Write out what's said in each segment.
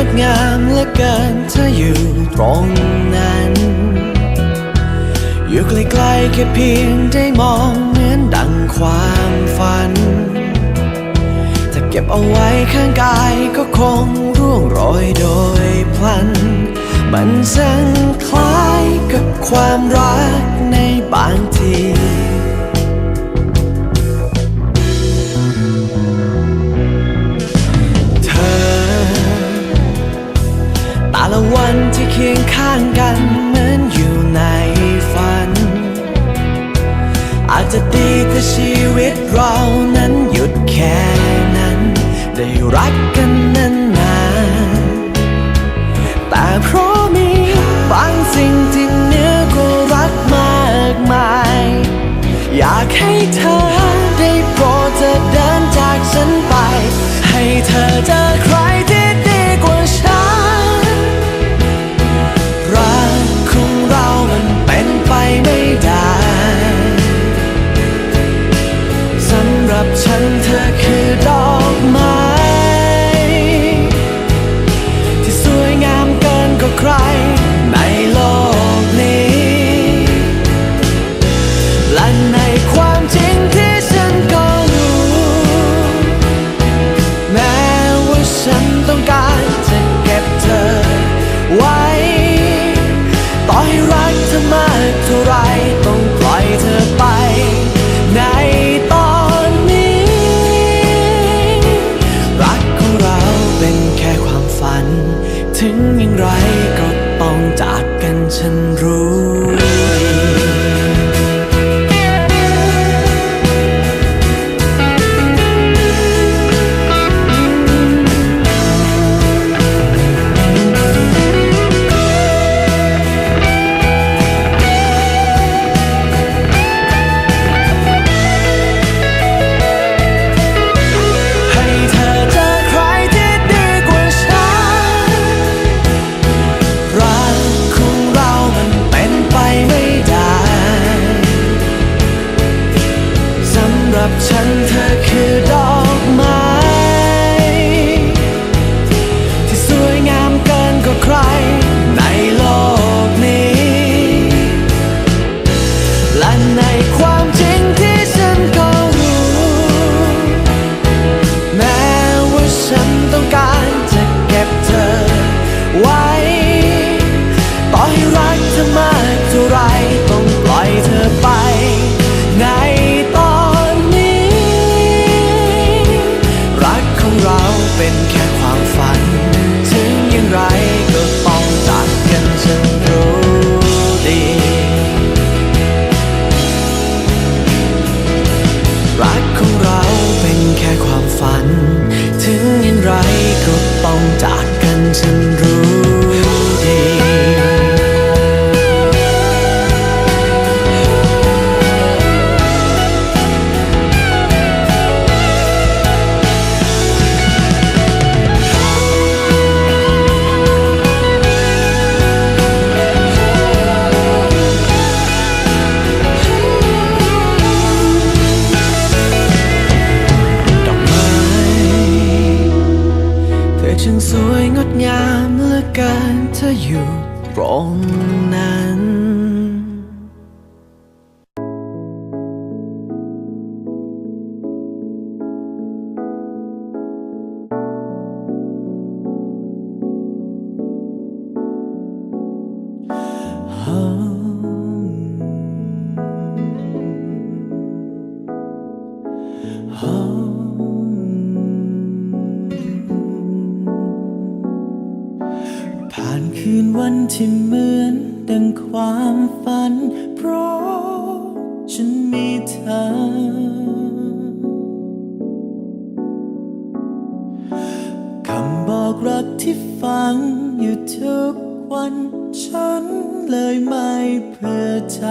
งดงามเหลือเกินเธออยู่ตรงนั้น อยู่ใกล้ๆแค่เพียงได้มองเหมือนดังความฝัน ถ้าเก็บเอาไว้ข้างกายก็คงร่วงโรยโดยพลัน มันช่างคล้ายกับความรักในบางที แต่เพราะมีบางสิ่งที่เหนื้อกว่ารักมากมาย อยากให้เธอได้โปรดจะเดินจากฉันไป ให้เธอเจอใครที่ดีกว่าฉัน รักของเรามันเป็นไปไม่ได้สำหรับฉันเธอคือดอก จ ต ฉันเลยไม่เพื่อใจ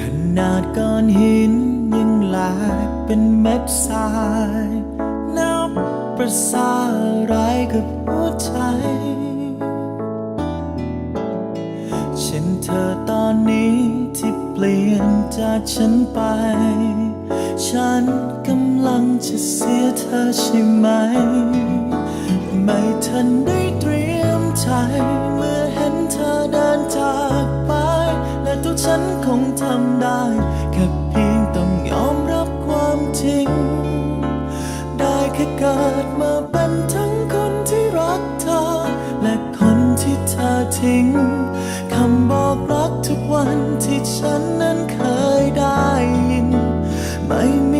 ขนาดก้อนหินยังแหลกเป็นเม็ดทรายนับประสาอะไรกับหัวใจเช่นเธอตอนนี้ที่เปลี่ยนจากฉันไป ฉันกำลังจะเสียเธอใช่ไหม ไม่ทันได้เตรียมใจเมื่อเห็นเธอเดินจากไป และตัวฉันคงทำได้แค่เพียงต้องยอมรับความจริง ได้แค่เกิดมาเป็นทั้งคนที่รักเธอ และคนที่เธอทิ้งคำบอกรักทุกวันที่ฉันนั้นเคยได้ ไม่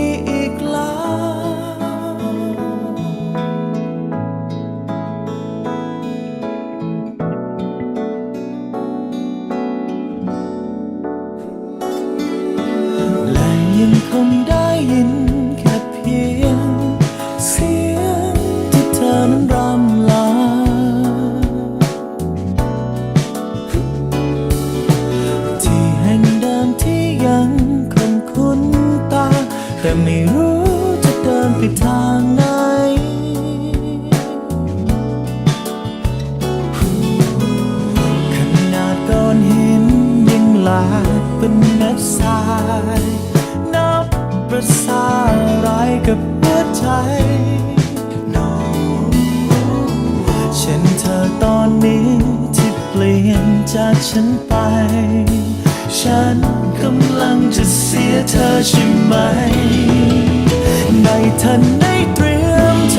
เธอใช่ไหมไม่ทันได้เตรียมใจ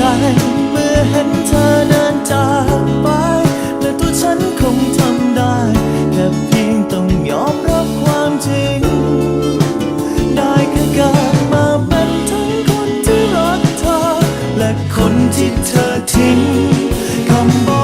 เมื่อเห็นเธอเดินจากไป และตัวฉันคงทำได้แค่เพียงต้องยอมรับความจริง ได้แค่เกิดมาเป็นทั้งคนที่รักเธอ และคนที่เธอทิ้งคำบอก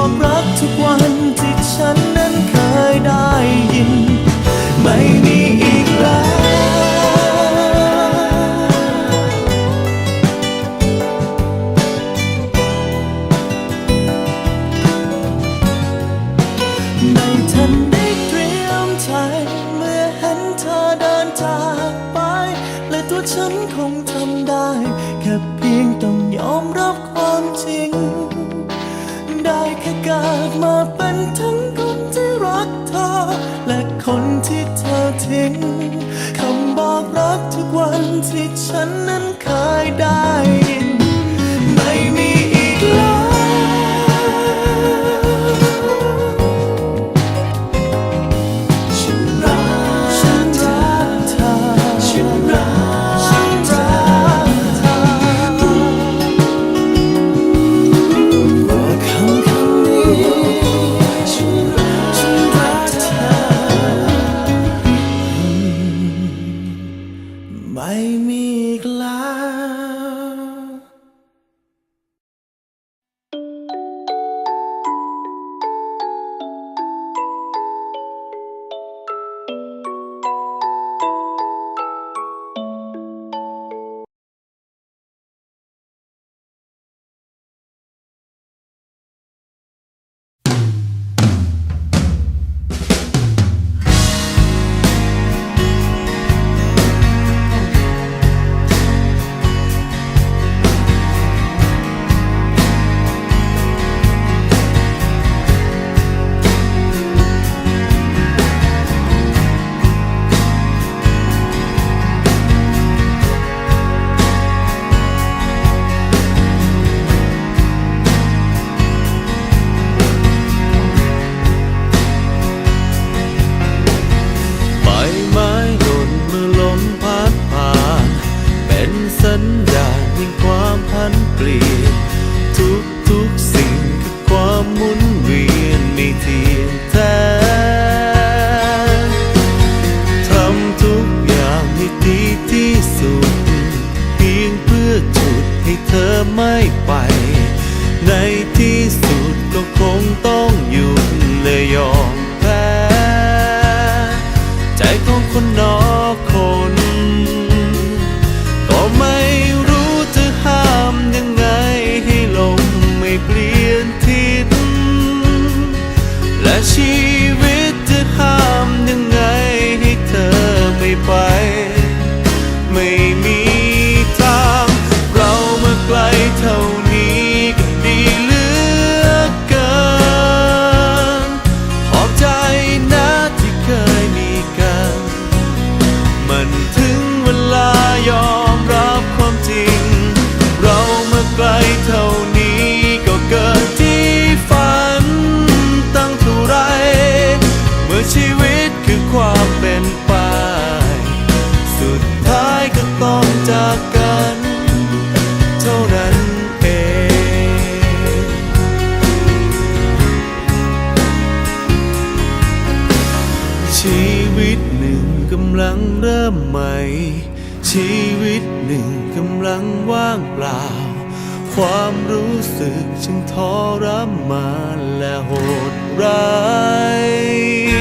ฉันคงทำได้ แค่เพียงต้องยอมรับความจริง ได้แค่เกิดมาเป็นทั้งคนที่รักเธอ และคนที่เธอทิ้ง คำบอกรักทุกวันที่ฉันนั้นเคยได้ ไม่ไป ในที่สุดก็คงต้องหยุดเลยยอม ลังเริ่มใหม่ ชีวิตหนึ่งกำลังว่างเปล่า ความรู้สึกจึงทรมานและโหดร้าย